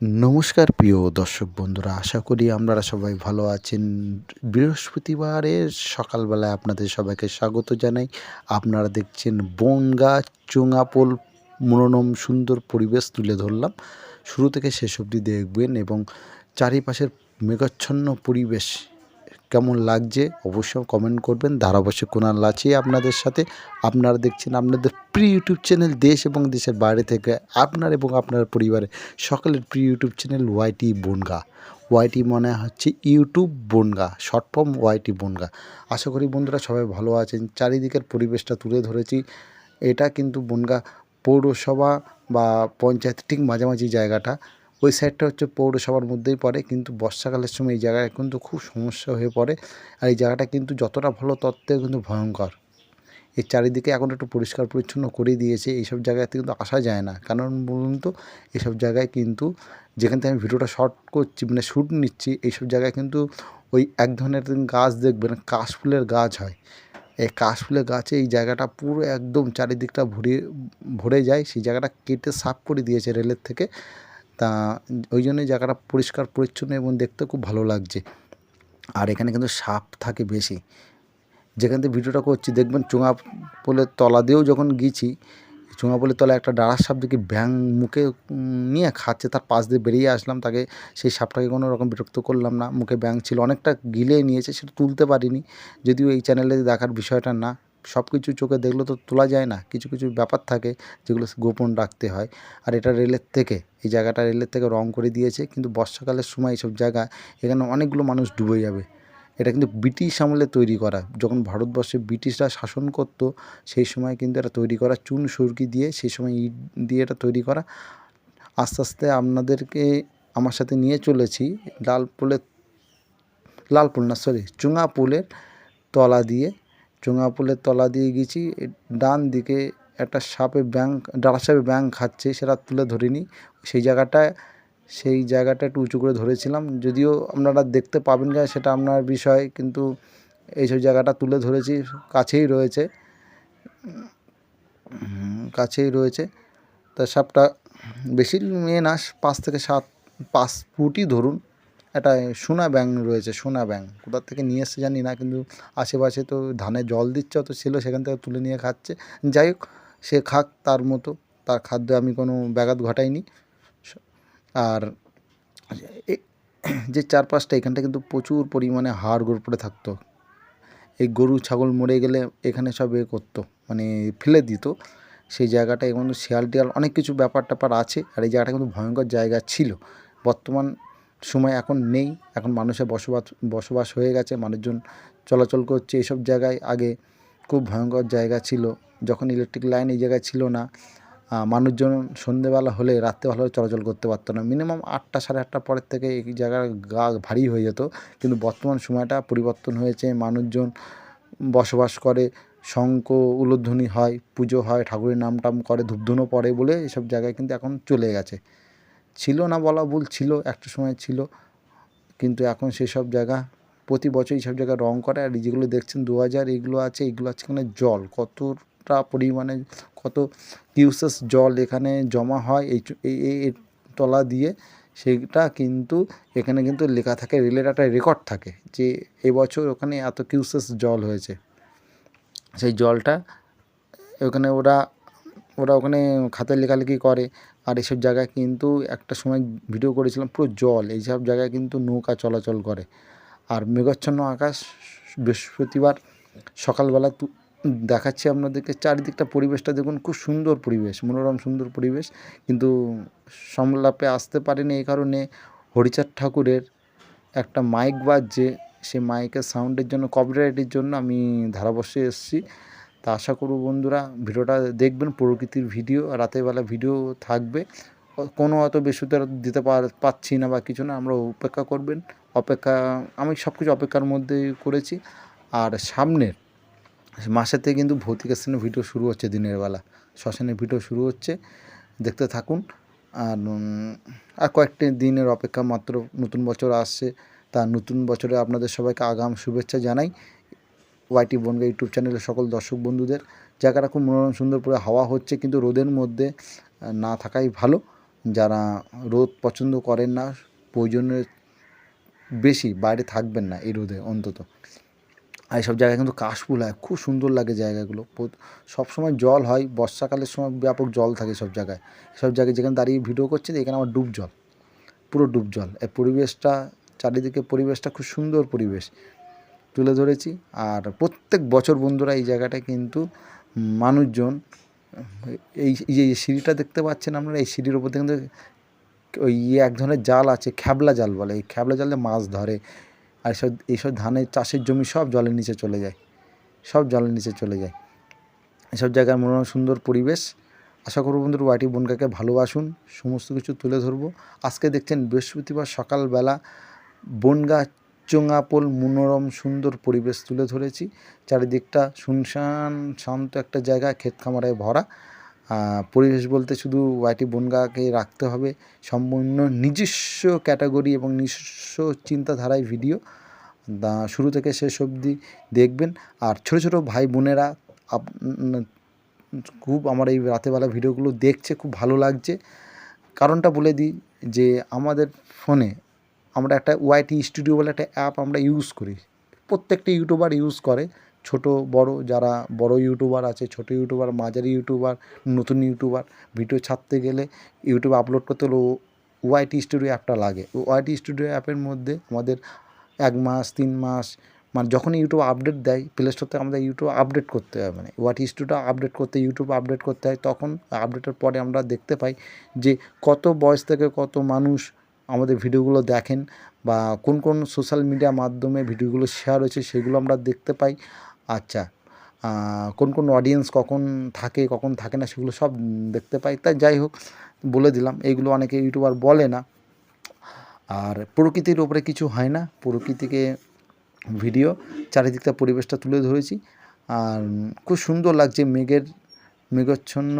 নমস্কার প্রিয় দর্শক বন্ধুরা, আশা করি আপনারা সবাই ভালো আছেন। বৃহস্পতিবারের সকালবেলায় আপনাদের সবাইকে স্বাগত জানাই। আপনারা দেখছেন বনগা চুঙাপোল মনোরম সুন্দর পরিবেশ তুলে ধরলাম। শুরু থেকে শেষ অবধি দেখবেন এবং চারিপাশের মেঘাচ্ছন্ন পরিবেশ কেমন লাগছে অবশ্যই কমেন্ট করবেন। ধারাবাহিক কোনাল আছে আপনাদের সাথে আপনারা দেখছেন আপনাদের প্রিয় ইউটিউব চ্যানেল দেশ এবং দেশের বাইরে থেকে আপনার এবং আপনার পরিবারের সকলের প্রিয় YouTube channel YT Bonga. YT মনে হচ্ছে YouTube Bonga, short form YT Bonga. আশা করি বন্ধুরা সবাই ভালো আছেন। চারিদিকের পরিবেশটা তুলে ধরেছি। এটা কিন্তু বনগা পৌরসভা বা পঞ্চায়েত ঠিক মাঝামাঝি জায়গাটা। ওই সাইডটা হচ্ছে পৌরসভার মধ্যেই পড়ে, কিন্তু বর্ষাকালের সময় এই জায়গায় কিন্তু খুব সমস্যা হয়ে পড়ে। আর এই জায়গাটা কিন্তু যতটা ভালো তত্ত্বেও কিন্তু ভয়ঙ্কর। এর চারিদিকে এখন একটু পরিষ্কার পরিচ্ছন্ন করে দিয়েছে, এইসব জায়গাতে কিন্তু আসা যায় না। কারণ বলুন তো, এইসব জায়গায় কিন্তু যেখান থেকে আমি ভিডিওটা শর্ট করছি মানে শ্যুট নিচ্ছি, এইসব জায়গায় কিন্তু ওই এক ধরনের গাছ দেখবেন কাশফুলের গাছ হয়। এই কাশফুলের গাছে এই জায়গাটা পুরো একদম চারিদিকটা ভরে ভরে যায়। সেই জায়গাটা কেটে সাফ করে দিয়েছে রেলের থেকে। তা ওই জন্যই জায়গাটা পরিষ্কার, পরিচ্ছন্ন এবং দেখতে খুব ভালো লাগছে। আর এখানে কিন্তু সাপ থাকে বেশি। যেখান থেকে ভিডিওটা করছি, দেখবেন চুঙা পোলের তলা দিয়েও যখন গিয়েছি, চুঙা পোলের তলায় একটা ডাড়ার সাপ দেখি ব্যাং মুখে নিয়ে খাচ্ছে, তার পাশ দিয়ে বেরিয়ে আসলাম তাকে। সেই সাপটাকে কোনো রকম বিরক্ত করলাম না, মুখে ব্যাং ছিল। অনেকটা গিলে নিয়েছে, সেটা তুলতে পারিনি। যদিও এই চ্যানেলে দেখার বিষয়টা না। সব কিছু চোখে দেখলে তো তোলা যায় না। কিছু কিছু ব্যাপার থাকে যেগুলো গোপন রাখতে হয়। আর এটা রেলের থেকে, এই জায়গাটা রেলের থেকে রং করে দিয়েছে। কিন্তু বর্ষাকালের সময় এইসব জায়গা, এখানে অনেকগুলো মানুষ ডুবে যাবে। এটা কিন্তু ব্রিটিশ আমলে তৈরি করা। যখন ভারতবর্ষে ব্রিটিশরা শাসন করত, সেই সময় কিন্তু এটা তৈরি করা, চুন সুরকি দিয়ে সেই সময় ইট দিয়ে এটা তৈরি করা। আস্তে আস্তে আপনাদেরকে আমার সাথে নিয়ে চলেছি লাল পোলের লাল পোল না সরি চুঙা পোলের তলা দিয়ে। চুঙা পোলের তলা দিয়ে গেছি। ডান দিকে একটা সাপে ব্যাং ডালা সাপে ব্যাং খাচ্ছে, সেটা তুলে ধরিনি। সেই জায়গাটায় সেই জায়গাটা একটু উঁচু করে ধরেছিলাম। যদিও আপনারা দেখতে পাবেন কিনা সেটা আপনার বিষয়, কিন্তু এইসব জায়গাটা তুলে ধরেছি, কাছেই রয়েছে। কাছেই রয়েছে। তা সাপটা বেশি মেয়ে না, পাঁচ থেকে সাত, পাঁচ ফুটই ধরুন। একটা সোনা ব্যাং রয়েছে, সোনা ব্যাং কোথার থেকে নিয়ে এসছে জানি না, কিন্তু আশেপাশে তো ধানে জল দিচ্ছে তো ছিল, সেখান থেকে তুলে নিয়ে খাচ্ছে। যাই হোক, সে খাক তার মতো, তার খাদ্যে আমি কোনো ব্যাঘাত ঘটাইনি। আর যে চারপাশটা, এখানটা কিন্তু প্রচুর পরিমাণে হাড় গোড় পড়ে থাকতো। এই গরু, ছাগল মরে গেলে এখানে সব এ করতো মানে ফেলে দিত। সেই জায়গাটা এখন শিয়াল টিয়াল অনেক কিছু ব্যাপার ট্যাপার আছে, আর এই জায়গাটা কিন্তু ভয়ঙ্কর জায়গা ছিল। বর্তমান সময় এখন নেই, এখন মানুষের বসবাস বসবাস হয়ে গেছে, মানুষজন চলাচল করছে। এইসব জায়গায় আগে খুব ভয়ঙ্কর জায়গা ছিল, যখন ইলেকট্রিক লাইন এই জায়গায় ছিল না মানুষজন সন্ধেবেলা হলে রাত্রে ভালো চলাচল করতে পারতো না। মিনিমাম আটটা সাড়ে আটটা পরের থেকে এই জায়গার গা ভারী হয়ে যেত। কিন্তু বর্তমান সময়টা পরিবর্তন হয়েছে, মানুষজন বসবাস করে, শঙ্খ, উলুধ্বনি হয়, পুজো হয়, ঠাকুরের নাম টাম করে, ধূপধুনো পড়ে বলে এসব জায়গায় কিন্তু এখন চলে গেছে। ছিল না বলা ভুল, ছিল, একটা সময় ছিল। কিন্তু এখন সেসব জায়গা, প্রতি বছর এইসব জায়গায় রং করে আর যেগুলো দেখছেন দু হাজার এগুলো আছে এগুলো আছে এখানে জল। কতটা পরিমাণে, কত কিউসেস জল এখানে জমা হয় এই এই তলা দিয়ে সেইটা কিন্তু এখানে কিন্তু লেখা থাকে, রেলের একটা রেকর্ড থাকে যে এবছর ওখানে এত কিউসেস জল হয়েছে। সেই জলটা ওখানে ওরা ওরা ওখানে খাতায় লেখালেখি করে আর এসব জায়গায় কিন্তু একটা সময় ভিডিও করেছিলাম পুরো জল এইসব জায়গায় কিন্তু নৌকা চলাচল করে। আর মেঘাচ্ছন্ন আকাশ, বৃহস্পতিবার সকালবেলা দেখাচ্ছি আপনাদেরকে, চারিদিকটা পরিবেশটা দেখুন, খুব সুন্দর পরিবেশ, মনোরম সুন্দর পরিবেশ। কিন্তু সংলাপে আসতে পারেনি এই কারণে হরিচাঁদ ঠাকুরের একটা মাইক বাজছে সেই মাইকের সাউন্ডের জন্য কপিরাইটের জন্য আমি ধারাবর্ষে এসেছি। তা আশা করব বন্ধুরা, ভিডিওটা দেখবেন, প্রকৃতির ভিডিও, রাতের বেলা ভিডিও থাকবে। কোনো অত বেশি দিতে পার- পাচ্ছি না বা কিছু না, আমরা অপেক্ষা করবেন, অপেক্ষা, আমি সব কিছু অপেক্ষার মধ্যে করেছি। আর সামনের মাসেতে কিন্তু ভৌতিক স্থানের ভিডিও শুরু হচ্ছে দিনের বেলা, শ্মশানের ভিডিও শুরু হচ্ছে, দেখতে থাকুন। আর আর কয়েকটি দিনের অপেক্ষা মাত্র নতুন বছর আসছে, তা নতুন বছরে আপনাদের সবাইকে আগাম শুভেচ্ছা জানাই। ওয়াইটি বনগা ইউটিউব চ্যানেলের সকল দর্শক বন্ধুদের। জায়গাটা খুব মনোরম, সুন্দর করে হাওয়া হচ্ছে, কিন্তু রোদের মধ্যে না থাকাই ভালো। যারা রোদ পছন্দ করেন না, প্রয়োজনের বেশি বাইরে থাকবেন না এই রোদে অন্তত। আর এইসব জায়গায় কিন্তু কাশফুল হয়, খুব সুন্দর লাগে জায়গাগুলো। সবসময় জল হয়, বর্ষাকালের সময় ব্যাপক জল থাকে সব জায়গায়। সব জায়গায় যেখানে দাঁড়িয়ে ভিডিও করছি এখানে আমার ডুব জল, পুরো ডুব জল। এই পরিবেশটা, চারিদিকে পরিবেশটা খুব সুন্দর পরিবেশ। তুলে ধরেছি। আর প্রত্যেক বছর বন্ধুরা এই জায়গাটায় কিন্তু মানুষজন এই যে সিঁড়িটা দেখতে পাচ্ছেন আপনারা, এই সিঁড়ির উপর কিন্তু ওই ইয়ে এক ধরনের জাল আছে, খ্যাবলা জাল বলে, এই খ্যাবলা জালে মাছ ধরে। আর সব এইসব ধানের, চাষের জমি সব জলের নিচে চলে যায়, সব জলের নিচে চলে যায়। এসব জায়গার মনোরম, সুন্দর পরিবেশ। আশা করব বন্ধুর, ওয়াইটি বনগাকে ভালোবাসুন, সমস্ত কিছু তুলে ধরবো। আজকে দেখছেন বৃহস্পতিবার সকালবেলা বনগা চোঙাপোল মনোরম সুন্দর পরিবেশ তুলে ধরেছি। চারিদিকটা শুনশান শান্ত একটা জায়গা, ক্ষেত খামারায় ভরা। পরিবেশ বলতে শুধু ওয়াইটি বনগাকে রাখতে হবে, সম্পূর্ণ নিজস্ব ক্যাটাগরি এবং নিজস্ব চিন্তাধারায় ভিডিও। শুরু থেকে শেষ অবধি দেখবেন। আর ছোট ছোট ভাই বোনেরা খুব আমার এই রাতেবেলা ভিডিওগুলো দেখছে, খুব ভালো লাগছে। কারণটা বলে দিই যে আমাদের ফোনে আমরা একটা ওয়াইটি স্টুডিও বলে একটা অ্যাপ আমরা ইউজ করি। প্রত্যেকটা ইউটিউবার ইউজ করে। ছোট, বড়, যারা বড় ইউটিউবার আছে, ছোট ইউটিউবার মাঝারি ইউটিউবার নতুন ইউটিউবার ভিডিও ছাড়তে গেলে ইউটিউবে আপলোড করতে হলে ওয়াইটি স্টুডিও অ্যাপটা লাগে। ওয়াইটি স্টুডিও অ্যাপের মধ্যে আমাদের এক মাস, তিন মাস মানে যখন ইউটিউব আপডেট দেয় প্লে স্টোর থেকে আমাদের ইউটিউব আপডেট করতে হয় মানে ওয়াটি স্টুডিও আপডেট করতে ইউটিউব আপডেট করতে হয়, তখন আপডেটের পরে আমরা দেখতে পাই যে কত বয়স থেকে কত মানুষ আমাদের ভিডিওগুলো দেখেন বা কোন কোন সোশ্যাল মিডিয়া মাধ্যমে ভিডিওগুলো শেয়ার হয়েছে সেগুলো আমরা দেখতে পাই। আচ্ছা কোন কোন অডিয়েন্স কখন থাকে কখন থাকে না সেগুলো সব দেখতে পাই। তাই যাই হোক, বলে দিলাম এইগুলো অনেকে ইউটিউবার বলে না। আর প্রকৃতির ওপরে কিছু হয় না, প্রকৃতিকে ভিডিও চারিদিকটা পরিবেশটা তুলে ধরেছি। আর খুব সুন্দর লাগছে মেঘের, মেঘাচ্ছন্ন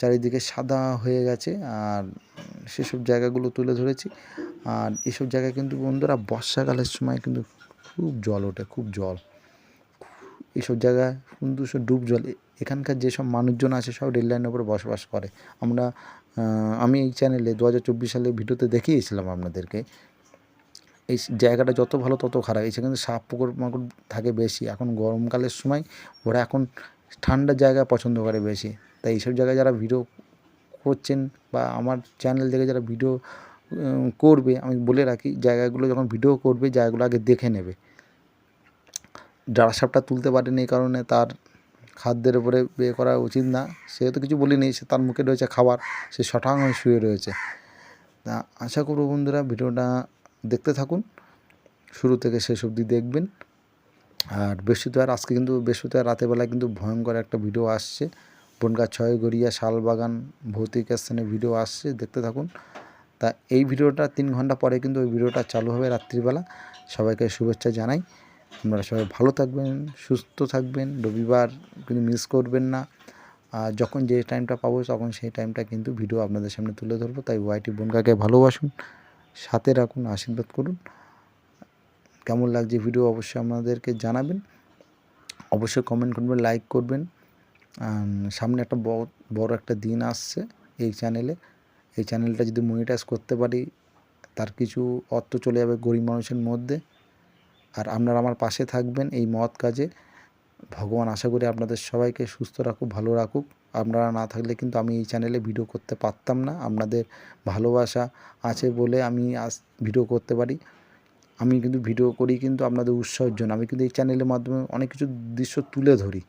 চারিদিকে সাদা হয়ে গেছে আর সেসব জায়গাগুলো তুলে ধরেছি। আর এসব জায়গায় কিন্তু বন্ধুরা বর্ষাকালের সময় কিন্তু খুব জল ওঠে, খুব জল। এইসব জায়গায় কিন্তু সব ডুব জল। এখানকার যেসব মানুষজন আছে সব রেল লাইনের উপরে বসবাস করে। আমরা আমি এই চ্যানেলে দু হাজার চব্বিশ সালে ভিডিওতে দেখিয়েছিলাম আপনাদেরকে। এই জায়গাটা যত ভালো তত খারাপ। এই সেখানে সাপ পুকুর মাকুর থাকে বেশি। এখন গরমকালের সময় ওরা এখন ঠান্ডা জায়গা পছন্দ করে বেশি। তাই এইসব জায়গায় যারা ভিডিও করছেন বা আমার চ্যানেল থেকে যারা ভিডিও করবে, আমি বলে রাখি, জায়গাগুলো যখন ভিডিও করবে, জায়গাগুলো আগে দেখে নেবে। যারা তুলতে পারেনি এই কারণে তার খাদ্যের উপরে বিয়ে করা উচিত না। সে তো কিছু বলিনি, সে তার মুখে রয়েছে খাবার, সে সঠাং হয়ে শুয়ে রয়েছে। তা আশা করব বন্ধুরা ভিডিওটা দেখতে থাকুন, শুরু থেকে শেষ অবধি দেখবেন। আর বৃহস্পতিবার, আজকে কিন্তু বৃহস্পতিবার রাতের বেলায় কিন্তু ভয়ঙ্কর একটা ভিডিও আসছে। বনগা ছয় গড়িয়া শালবাগান ভৌতিক স্থানে ভিডিও আসছে, দেখতে থাকুন। তা এই ভিডিওটা তিন ঘণ্টা পরে কিন্তু ওই ভিডিওটা চালু হবে রাত্রিবেলা। সবাইকে শুভেচ্ছা জানাই। আপনারা সবাই ভালো থাকবেন, সুস্থ থাকবেন। রবিবার কিন্তু মিস করবেন না। আর যখন যে টাইমটা পাবো, তখন সেই টাইমটা কিন্তু ভিডিও আপনাদের সামনে তুলে ধরবো। তাই ওয়াইটি বনগাকে ভালোবাসুন, সাথে রাখুন, আশীর্বাদ করুন। কেমন লাগছে ভিডিও অবশ্যই আমাদেরকে জানাবেন। অবশ্যই কমেন্ট করবেন লাইক করবেন। সামনে একটা বড় একটা দিন আসছে এই চ্যানেলে এই চ্যানেলটা যদি মনিটাইজ করতে পারি, তার কিছু অর্থ চলে যাবে গরিব মানুষের মধ্যে। আর আপনারা আমার পাশে থাকবেন এই মত কাজে। ভগবান আশা করি আপনাদের সবাইকে সুস্থ রাখুক, ভালো রাখুক। আপনারা না থাকলে কিন্তু আমি এই চ্যানেলে ভিডিও করতে পারতাম না। আপনাদের ভালোবাসা আছে বলে আমি আজ ভিডিও করতে পারি। আমি কিন্তু ভিডিও করি কিন্তু আপনাদের উৎসাহের জন্য আমি কিন্তু এই চ্যানেলের মাধ্যমে অনেক কিছু দৃশ্য তুলে ধরি।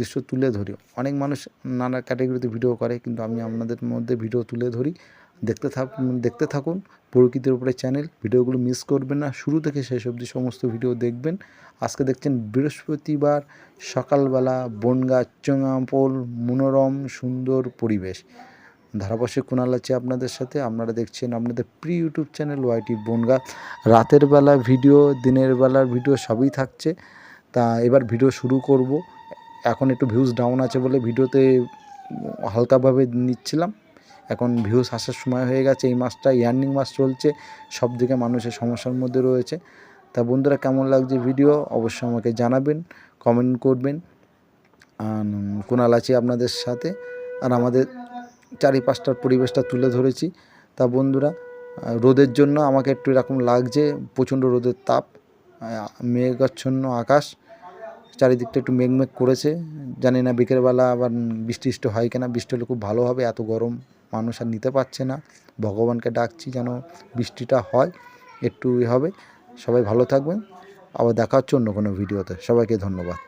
দৃশ্য তুলে ধরি। অনেক মানুষ নানা ক্যাটাগরিতে ভিডিও করে, কিন্তু আমি আপনাদের মধ্যে ভিডিও তুলে ধরি। দেখতে থাক, দেখতে থাকুন। প্রকৃতির উপরে চ্যানেল ভিডিওগুলো মিস করবেন না। শুরু থেকে শেষ অবধি সমস্ত ভিডিও দেখবেন। আজকে দেখছেন বৃহস্পতিবার, সকালবেলা বনগাঁ চোঙাপোল মনোরম, সুন্দর পরিবেশ। ধারাপাশে কুণাল আছে আপনাদের সাথে। আপনারা দেখছেন আপনাদের প্রি ইউটিউব চ্যানেল ওয়াইটি বনগা। রাতের বেলা ভিডিও দিনের বেলার ভিডিও সবই থাকছে। তা এবার ভিডিও শুরু করব। এখন একটু ভিউজ ডাউন আছে বলে ভিডিওতে হালকাভাবে নিচ্ছিলাম। এখন ভিউজ আসার সময় হয়ে গেছে, এই মাসটা ইয়ার্নিং মাস চলছে, সব দিকে মানুষের সমস্যার মধ্যে রয়েছে। তা বন্ধুরা, কেমন লাগছে ভিডিও অবশ্যই আমাকে জানাবেন কমেন্ট করবেন। কুণাল আছি আপনাদের সাথে। আর আমাদের চারিপাশটার পরিবেশটা তুলে ধরেছি। তা বন্ধুরা, রোদের জন্য আমাকে একটু এরকম লাগছে, প্রচণ্ড রোদের তাপ মেঘাচ্ছন্ন আকাশ। চারিদিকটা একটু মেঘমেঘ করেছে। জানি না বিকেলবেলা আবার বৃষ্টি টিষ্টি হয় কিনা। বৃষ্টি হলে খুব ভালো হবে, এত গরম মানুষ আর নিতে পারছে না। ভগবানকে ডাকছি যেন বৃষ্টিটা হয়, একটু হবে। সবাই ভালো থাকবেন। আবার দেখা হচ্ছে অন্য কোনো ভিডিওতে। সবাইকে ধন্যবাদ।